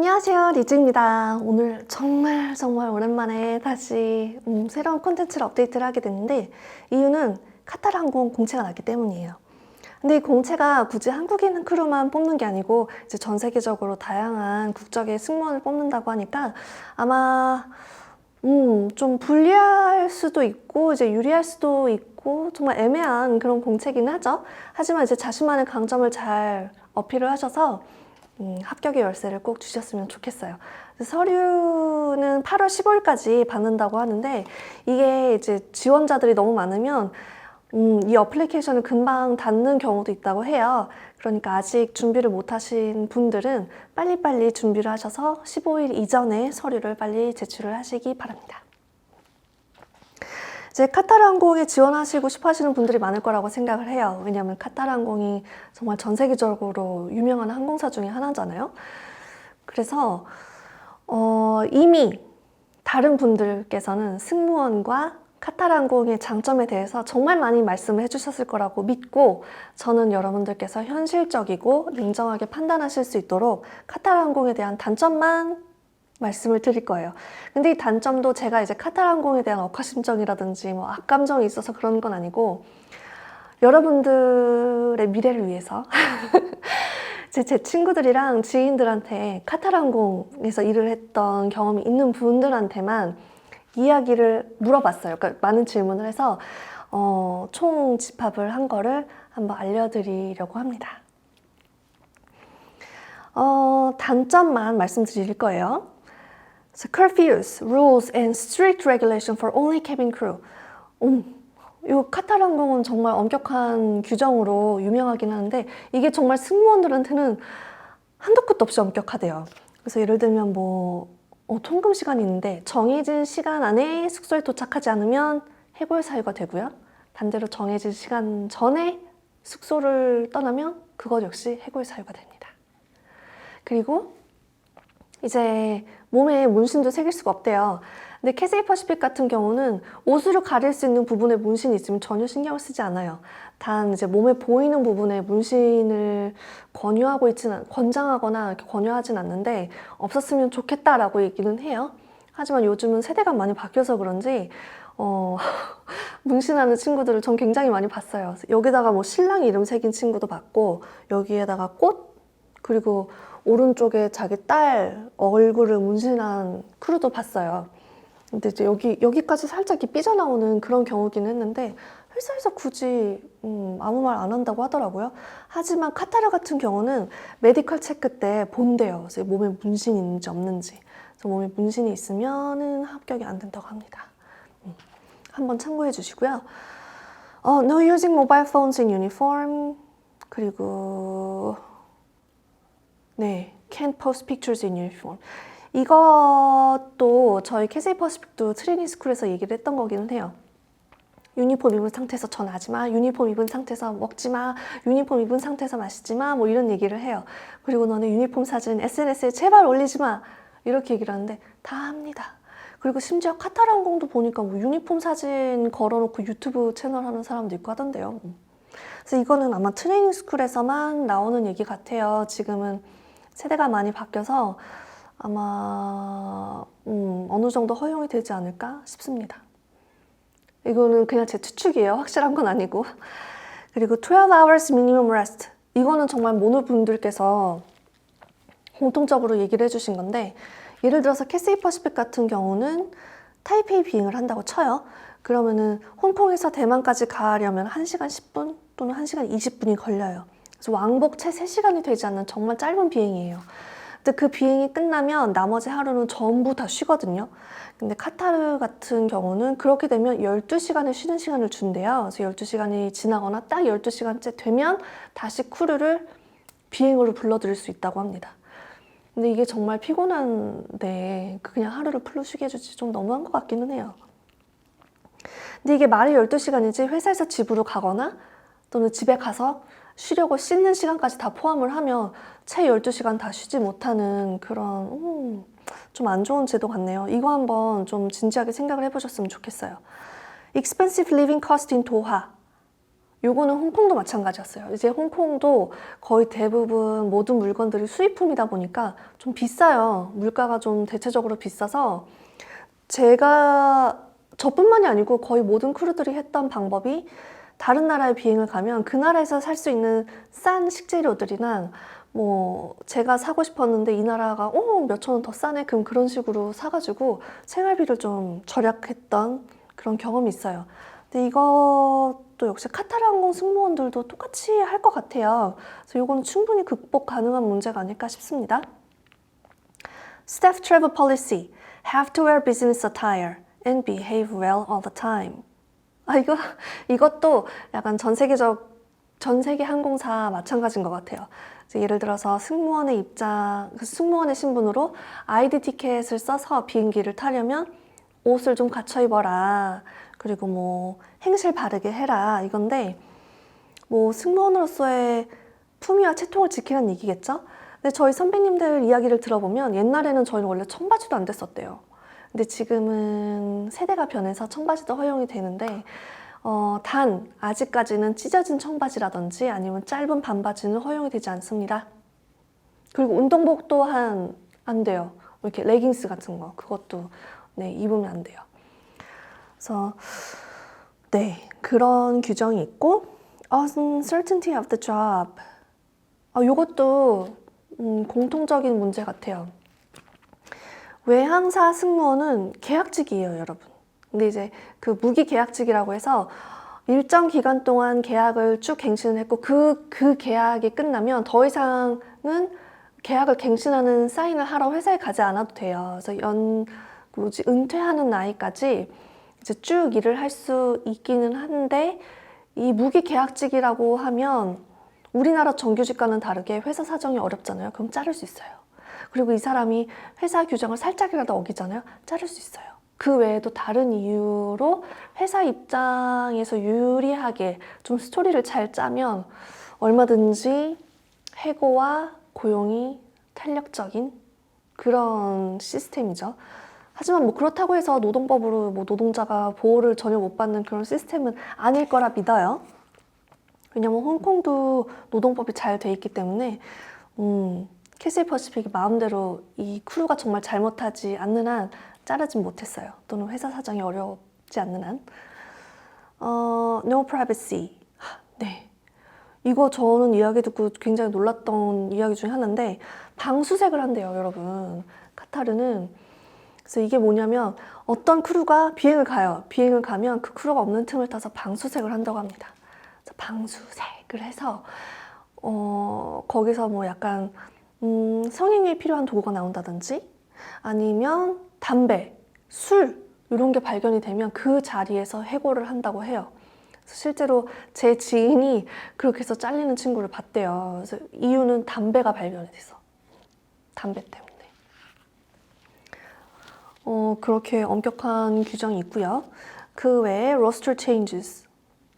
안녕하세요 리즈입니다 오늘 정말 정말 오랜만에 다시 음, 새로운 콘텐츠를 업데이트를 하게 됐는데 이유는 카타르 항공 공채가 났기 때문이에요 근데 이 공채가 굳이 한국인 크루만 뽑는 게 아니고 이제 전 세계적으로 다양한 국적의 승무원을 뽑는다고 하니까 아마 음, 좀 불리할 수도 있고 이제 유리할 수도 있고 정말 애매한 그런 공채긴 하죠. 하지만 이제 자신만의 강점을 잘 어필을 하셔서 음, 합격의 열쇠를 꼭 주셨으면 좋겠어요. 서류는 8월 15일까지 받는다고 하는데 이게 이제 지원자들이 너무 많으면 음, 이 어플리케이션을 금방 닫는 경우도 있다고 해요. 그러니까 아직 준비를 못 하신 분들은 빨리빨리 준비를 하셔서 15일 이전에 서류를 빨리 제출을 하시기 바랍니다. 이제 카타르 항공에 지원하시고 싶어 하시는 분들이 많을 거라고 생각을 해요. 왜냐하면 카타르 항공이 정말 전 세계적으로 유명한 항공사 중에 하나잖아요. 그래서 어, 이미 다른 분들께서는 승무원과 카타르 항공의 장점에 대해서 정말 많이 말씀을 해주셨을 거라고 믿고 저는 여러분들께서 현실적이고 냉정하게 판단하실 수 있도록 카타르 항공에 대한 단점만 말씀을 드릴 거예요. 근데 이 단점도 제가 이제 카타르 항공에 대한 억하심정이라든지 뭐 악감정이 있어서 그런 건 아니고 여러분들의 미래를 위해서 제, 제 친구들이랑 지인들한테 카타르 항공에서 일을 했던 경험이 있는 분들한테만 이야기를 물어봤어요. 그러니까 많은 질문을 해서 어, 총 집합을 한 거를 한번 알려드리려고 합니다. 어, 단점만 말씀드릴 거예요. So curfews, rules, and strict regulation for only cabin crew. 음, 이 카타르 항공은 정말 엄격한 규정으로 유명하긴 하는데 이게 정말 승무원들한테는 한도 끝도 없이 엄격하대요. 그래서 예를 들면 뭐 어, 통금 시간이 있는데 정해진 시간 안에 숙소에 도착하지 않으면 해고의 사유가 되고요. 반대로 정해진 시간 전에 숙소를 떠나면 그것 역시 해고의 사유가 됩니다. 그리고 이제 몸에 문신도 새길 수가 없대요. 근데 캐세이 퍼시픽 같은 경우는 옷으로 가릴 수 있는 부분에 문신이 있으면 전혀 신경을 쓰지 않아요. 단 이제 몸에 보이는 부분에 문신을 권유하고 있지는 권장하거나 권유하진 않는데 없었으면 좋겠다라고 얘기는 해요. 하지만 요즘은 세대가 많이 바뀌어서 그런지 어, 문신하는 친구들을 전 굉장히 많이 봤어요. 여기다가 뭐 신랑 이름 새긴 친구도 봤고 여기에다가 꽃 그리고 오른쪽에 자기 딸 얼굴을 문신한 크루도 봤어요. 근데 이제 여기 여기까지 살짝 삐져나오는 그런 경우긴 했는데 회사에서 굳이 음, 아무 말 안 한다고 하더라고요. 하지만 카타르 같은 경우는 메디컬 체크 때 본대요. 그래서 몸에 문신이 있는지 없는지. 그래서 몸에 문신이 있으면은 합격이 안 된다고 합니다. 음, 한번 참고해 주시고요. 어, no using mobile phones in uniform. 그리고 네, can't post pictures in uniform. 이것도 저희 캐세이 퍼시픽도 트레이닝 스쿨에서 얘기를 했던 거기는 해요. 유니폼 입은 상태에서 전화하지 마, 유니폼 입은 상태에서 먹지 마, 유니폼 입은 상태에서 마시지 마, 뭐 이런 얘기를 해요. 그리고 너네 유니폼 사진 SNS에 제발 올리지 마. 이렇게 얘기를 하는데 다 합니다. 그리고 심지어 카타르 항공도 보니까 뭐 유니폼 사진 걸어놓고 유튜브 채널 하는 사람도 있고 하던데요. 그래서 이거는 아마 트레이닝 스쿨에서만 나오는 얘기 같아요. 지금은 세대가 많이 바뀌어서 아마 음, 어느 정도 허용이 되지 않을까 싶습니다. 이거는 그냥 제 추측이에요. 확실한 건 아니고. 그리고 12 hours minimum rest. 이거는 정말 모노 분들께서 공통적으로 얘기를 해주신 건데 예를 들어서 캐세이 퍼시픽 같은 경우는 타이페이 비행을 한다고 쳐요. 그러면은 홍콩에서 대만까지 가려면 1시간 10분 또는 1시간 20분이 걸려요. 그래서 왕복 채 3시간이 되지 않는 정말 짧은 비행이에요. 근데 그 비행이 끝나면 나머지 하루는 전부 다 쉬거든요. 근데 카타르 같은 경우는 그렇게 되면 12시간을 쉬는 시간을 준대요. 그래서 12시간이 지나거나 딱 12시간째 되면 다시 크루를 비행으로 불러들일 수 있다고 합니다. 근데 이게 정말 피곤한데 그냥 하루를 풀로 쉬게 해주지 좀 너무한 것 같기는 해요. 근데 이게 말이 12시간이지 회사에서 집으로 가거나 또는 집에 가서 쉬려고 씻는 시간까지 다 포함을 하면 채 12시간 다 쉬지 못하는 그런 음, 좀안 좋은 제도 같네요. 이거 한번 좀 진지하게 생각을 해보셨으면 좋겠어요. Expensive living cost in 도하. 요거는 홍콩도 마찬가지였어요. 이제 홍콩도 거의 대부분 모든 물건들이 수입품이다 보니까 좀 비싸요. 물가가 좀 대체적으로 비싸서 제가 저뿐만이 아니고 거의 모든 크루들이 했던 방법이 다른 나라에 비행을 가면 그 나라에서 살 수 있는 싼 식재료들이나 뭐 제가 사고 싶었는데 이 나라가 어 몇천 원 더 싸네 그럼 그런 식으로 사가지고 생활비를 좀 절약했던 그런 경험이 있어요. 근데 이것도 역시 카타르 항공 승무원들도 똑같이 할 것 같아요. 그래서 이거는 충분히 극복 가능한 문제가 아닐까 싶습니다. Staff travel policy have to wear business attire and behave well all the time. 아 이거 이것도 약간 전 세계적 전 세계 항공사 마찬가지인 것 같아요. 예를 들어서 승무원의 입장, 그 승무원의 신분으로 아이디 티켓을 써서 비행기를 타려면 옷을 좀 갖춰 입어라. 그리고 뭐 행실 바르게 해라. 이건데 뭐 승무원으로서의 품위와 채통을 지키라는 얘기겠죠? 근데 저희 선배님들 이야기를 들어보면 옛날에는 저희는 원래 청바지도 안 됐었대요. 근데 지금은 세대가 변해서 청바지도 허용이 되는데 어, 단 아직까지는 찢어진 청바지라든지 아니면 짧은 반바지는 허용이 되지 않습니다. 그리고 운동복 또한 안 돼요. 이렇게 레깅스 같은 거 그것도 네, 입으면 안 돼요. 그래서 네 그런 규정이 있고 uncertainty of the job 아, 요것도 음, 공통적인 문제 같아요. 외항사 승무원은 계약직이에요, 여러분. 근데 이제 그 무기 계약직이라고 해서 일정 기간 동안 계약을 쭉 갱신을 했고 그, 그 계약이 끝나면 더 이상은 계약을 갱신하는 사인을 하러 회사에 가지 않아도 돼요. 그래서 연, 뭐지, 은퇴하는 나이까지 이제 쭉 일을 할 수 있기는 한데 이 무기 계약직이라고 하면 우리나라 정규직과는 다르게 회사 사정이 어렵잖아요. 그럼 자를 수 있어요. 그리고 이 사람이 회사 규정을 살짝이라도 어기잖아요. 자를 수 있어요. 그 외에도 다른 이유로 회사 입장에서 유리하게 좀 스토리를 잘 짜면 얼마든지 해고와 고용이 탄력적인 그런 시스템이죠. 하지만 뭐 그렇다고 해서 노동법으로 뭐 노동자가 보호를 전혀 못 받는 그런 시스템은 아닐 거라 믿어요. 왜냐면 홍콩도 노동법이 잘 돼 있기 때문에 음, 캐슬 퍼시픽이 마음대로 이 크루가 정말 잘못하지 않는 한 자르진 못했어요. 또는 회사 사정이 어렵지 않는 한. 어, no privacy. 하, 네. 이거 저는 이야기 듣고 굉장히 놀랐던 이야기 중에 하나인데 방수색을 한대요, 여러분. 카타르는. 그래서 이게 뭐냐면 어떤 크루가 비행을 가요. 비행을 가면 그 크루가 없는 틈을 타서 방수색을 한다고 합니다. 방수색을 해서 어, 거기서 뭐 약간 음, 성행위에 필요한 도구가 나온다든지 아니면 담배, 술 이런 게 발견이 되면 그 자리에서 해고를 한다고 해요. 실제로 제 지인이 그렇게 해서 잘리는 친구를 봤대요. 그래서 이유는 담배가 발견이 돼서 담배 때문에. 어, 그렇게 엄격한 규정이 있고요. 그 외에 roster changes.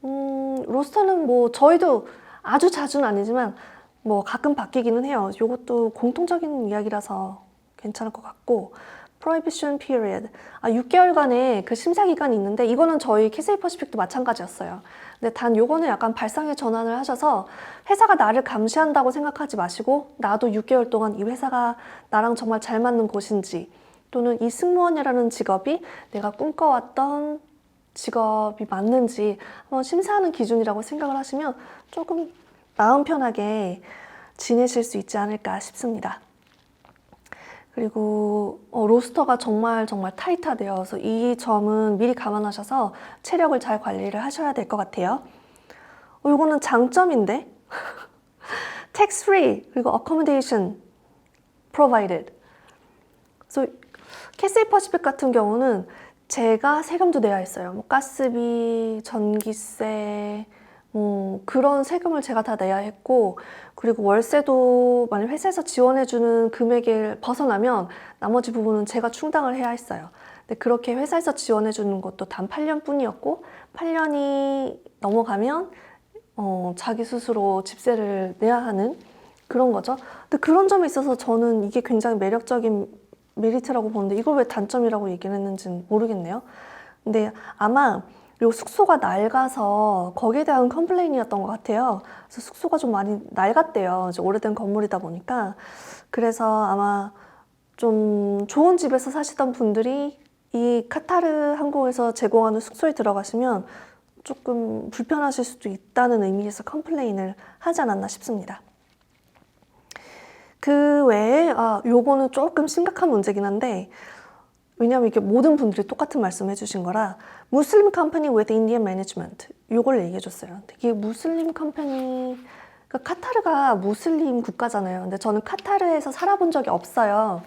음, 로스터는 뭐 저희도 아주 자주는 아니지만 뭐 가끔 바뀌기는 해요. 이것도 공통적인 이야기라서 괜찮을 것 같고 prohibition period 아 6개월간의 그 심사 기간이 있는데 이거는 저희 캐세이 퍼시픽도 마찬가지였어요. 근데 단 요거는 약간 발상의 전환을 하셔서 회사가 나를 감시한다고 생각하지 마시고 나도 6개월 동안 이 회사가 나랑 정말 잘 맞는 곳인지 또는 이 승무원이라는 직업이 내가 꿈꿔왔던 직업이 맞는지 한번 심사하는 기준이라고 생각을 하시면 조금 마음 편하게 지내실 수 있지 않을까 싶습니다. 그리고 어, 로스터가 정말 정말 타이트하대요. 이 점은 미리 감안하셔서 체력을 잘 관리를 하셔야 될 것 같아요. 어, 이거는 장점인데 tax free 그리고 accommodation provided. 그래서 캐세이 퍼시픽 같은 경우는 제가 세금도 내야 했어요. 뭐 가스비, 전기세, 뭐 그런 세금을 제가 다 내야 했고 그리고 월세도 만약 회사에서 지원해주는 금액을 벗어나면 나머지 부분은 제가 충당을 해야 했어요. 근데 그렇게 회사에서 지원해주는 것도 단 8년뿐이었고 8년이 넘어가면 어, 자기 스스로 집세를 내야 하는 그런 거죠. 근데 그런 점에 있어서 저는 이게 굉장히 매력적인 메리트라고 보는데 이걸 왜 단점이라고 얘기를 했는지는 모르겠네요. 근데 아마 그리고 숙소가 낡아서 거기에 대한 컴플레인이었던 것 같아요. 그래서 숙소가 좀 많이 낡았대요. 오래된 건물이다 보니까. 그래서 아마 좀 좋은 집에서 사시던 분들이 이 카타르 항공에서 제공하는 숙소에 들어가시면 조금 불편하실 수도 있다는 의미에서 컴플레인을 하지 않았나 싶습니다. 그 외에 아 요거는 조금 심각한 문제긴 한데 왜냐하면 이게 모든 분들이 똑같은 말씀 해 주신 거라 무슬림 컴퍼니 with Indian management 요걸 얘기해 줬어요. 근데 이게 무슬림 컴퍼니 그러니까 카타르가 무슬림 국가잖아요. 근데 저는 카타르에서 살아본 적이 없어요.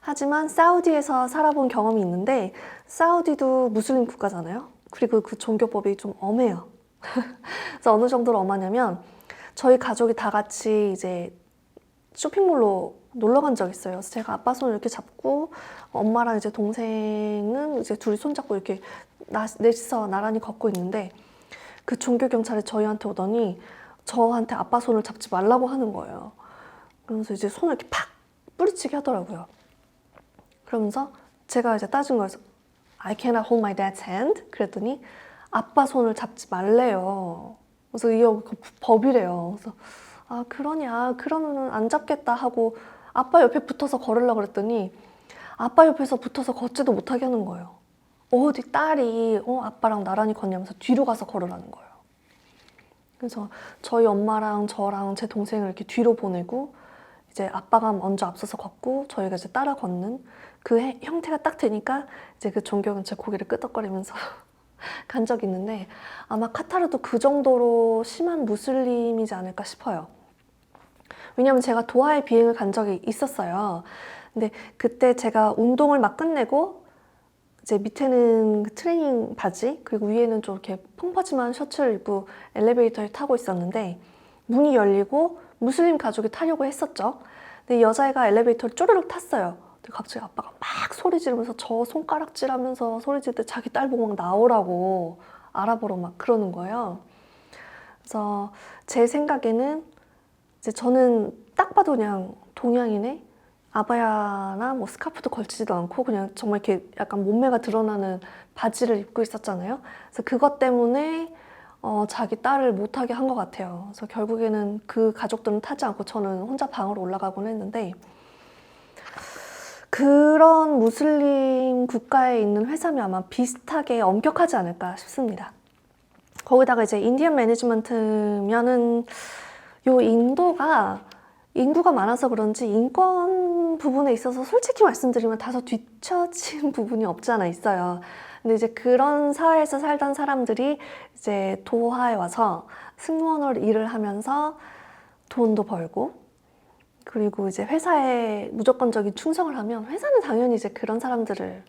하지만 사우디에서 살아본 경험이 있는데 사우디도 무슬림 국가잖아요. 그리고 그 종교법이 좀 엄해요. 그래서 어느 정도로 엄하냐면 저희 가족이 다 같이 이제 쇼핑몰로 놀러 간 적 있어요. 그래서 제가 아빠 손을 이렇게 잡고 엄마랑 이제 동생은 이제 둘이 손 잡고 이렇게 나, 넷이서 나란히 걷고 있는데 그 종교 경찰이 저희한테 오더니 저한테 아빠 손을 잡지 말라고 하는 거예요. 그러면서 이제 손을 이렇게 팍 뿌리치게 하더라고요. 그러면서 제가 이제 따진 거에서 I cannot hold my dad's hand 그랬더니 아빠 손을 잡지 말래요. 그래서 이거 그 법이래요. 그래서 아 그러냐 그러면은 안 잡겠다 하고 아빠 옆에 붙어서 걸으려고 그랬더니 아빠 옆에서 붙어서 걷지도 못하게 하는 거예요. 어디 딸이 어 아빠랑 나란히 걷냐면서 뒤로 가서 걸으라는 거예요. 그래서 저희 엄마랑 저랑 제 동생을 이렇게 뒤로 보내고 이제 아빠가 먼저 앞서서 걷고 저희가 이제 따라 걷는 그 해- 형태가 딱 되니까 이제 그 종교는 제 고개를 끄덕거리면서 간 적이 있는데 아마 카타르도 그 정도로 심한 무슬림이지 않을까 싶어요. 왜냐면 제가 도하에 비행을 간 적이 있었어요. 근데 그때 제가 운동을 막 끝내고 이제 밑에는 그 트레이닝 바지 그리고 위에는 좀 이렇게 펑퍼짐한 셔츠를 입고 엘리베이터를 타고 있었는데 문이 열리고 무슬림 가족이 타려고 했었죠. 근데 여자애가 엘리베이터를 쪼르륵 탔어요. 근데 갑자기 아빠가 막 소리 지르면서 저 손가락질 하면서 소리 지를 때 자기 딸 보고 막 나오라고 알아보러 막 그러는 거예요. 그래서 제 생각에는 이제 저는 딱 봐도 그냥 동양이네. 아바야나 뭐 스카프도 걸치지도 않고 그냥 정말 이렇게 약간 몸매가 드러나는 바지를 입고 있었잖아요. 그래서 그것 때문에 어, 자기 딸을 못하게 한 것 같아요. 그래서 결국에는 그 가족들은 타지 않고 저는 혼자 방으로 올라가곤 했는데 그런 무슬림 국가에 있는 회사면 아마 비슷하게 엄격하지 않을까 싶습니다. 거기다가 이제 인디언 매니지먼트면은 요 인도가 인구가 많아서 그런지 인권 부분에 있어서 솔직히 말씀드리면 다소 뒤처진 부분이 없지 않아 있어요. 근데 이제 그런 사회에서 살던 사람들이 이제 도하에 와서 승무원으로 일을 하면서 돈도 벌고 그리고 이제 회사에 무조건적인 충성을 하면 회사는 당연히 이제 그런 사람들을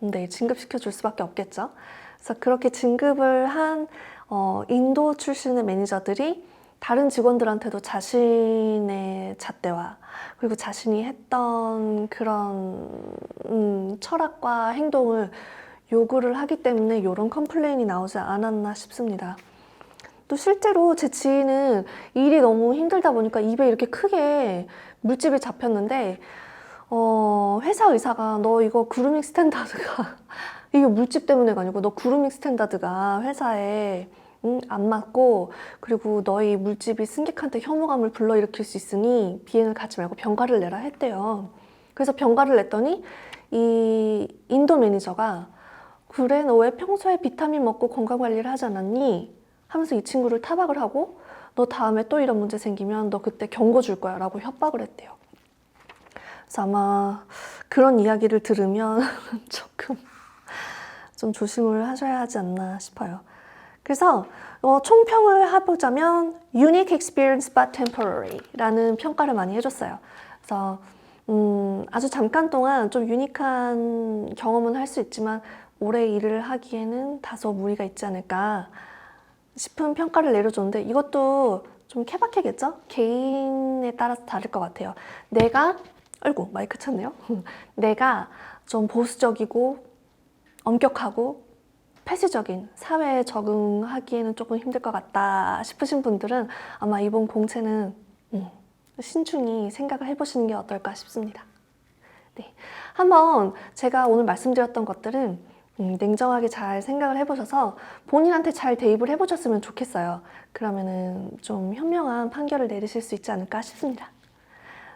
네, 진급시켜 줄 수밖에 없겠죠. 그래서 그렇게 진급을 한 어, 인도 출신의 매니저들이 다른 직원들한테도 자신의 잣대와 그리고 자신이 했던 그런 음, 철학과 행동을 요구를 하기 때문에 이런 컴플레인이 나오지 않았나 싶습니다. 또 실제로 제 지인은 일이 너무 힘들다 보니까 입에 이렇게 크게 물집이 잡혔는데 어, 회사 의사가 너 이거 그루밍 스탠다드가 이게 물집 때문에가 아니고 너 그루밍 스탠다드가 회사에 응, 안 맞고 그리고 너희 물집이 승객한테 혐오감을 불러일으킬 수 있으니 비행을 가지 말고 병가를 내라 했대요. 그래서 병가를 냈더니 이 인도 매니저가 그래 너 왜 평소에 비타민 먹고 건강 관리를 하지 않았니? 하면서 이 친구를 타박을 하고 너 다음에 또 이런 문제 생기면 너 그때 경고 줄 거야 라고 협박을 했대요. 그래서 아마 그런 이야기를 들으면 조금 좀 조심을 하셔야 하지 않나 싶어요. 그래서 어, 총평을 해보자면 unique experience but temporary 라는 평가를 많이 해줬어요. 그래서 음, 아주 잠깐 동안 좀 유니크한 경험은 할 수 있지만 오래 일을 하기에는 다소 무리가 있지 않을까 싶은 평가를 내려줬는데 이것도 좀 케바케겠죠? 개인에 따라서 다를 것 같아요. 내가 아이고 마이크 쳤네요. 내가 좀 보수적이고 엄격하고 폐쇄적인 사회에 적응하기에는 조금 힘들 것 같다 싶으신 분들은 아마 이번 공채는 음, 신중히 생각을 해보시는 게 어떨까 싶습니다. 네. 한번 제가 오늘 말씀드렸던 것들은 음, 냉정하게 잘 생각을 해보셔서 본인한테 잘 대입을 해보셨으면 좋겠어요. 그러면은 좀 현명한 판결을 내리실 수 있지 않을까 싶습니다.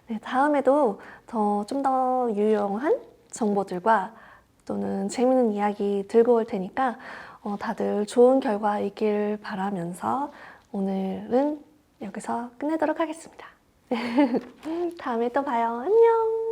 네, 다음에도 더 좀 더 유용한 정보들과 또는 재밌는 이야기 들고 올 테니까 어, 다들 좋은 결과 있길 바라면서 오늘은 여기서 끝내도록 하겠습니다. 다음에 또 봐요. 안녕!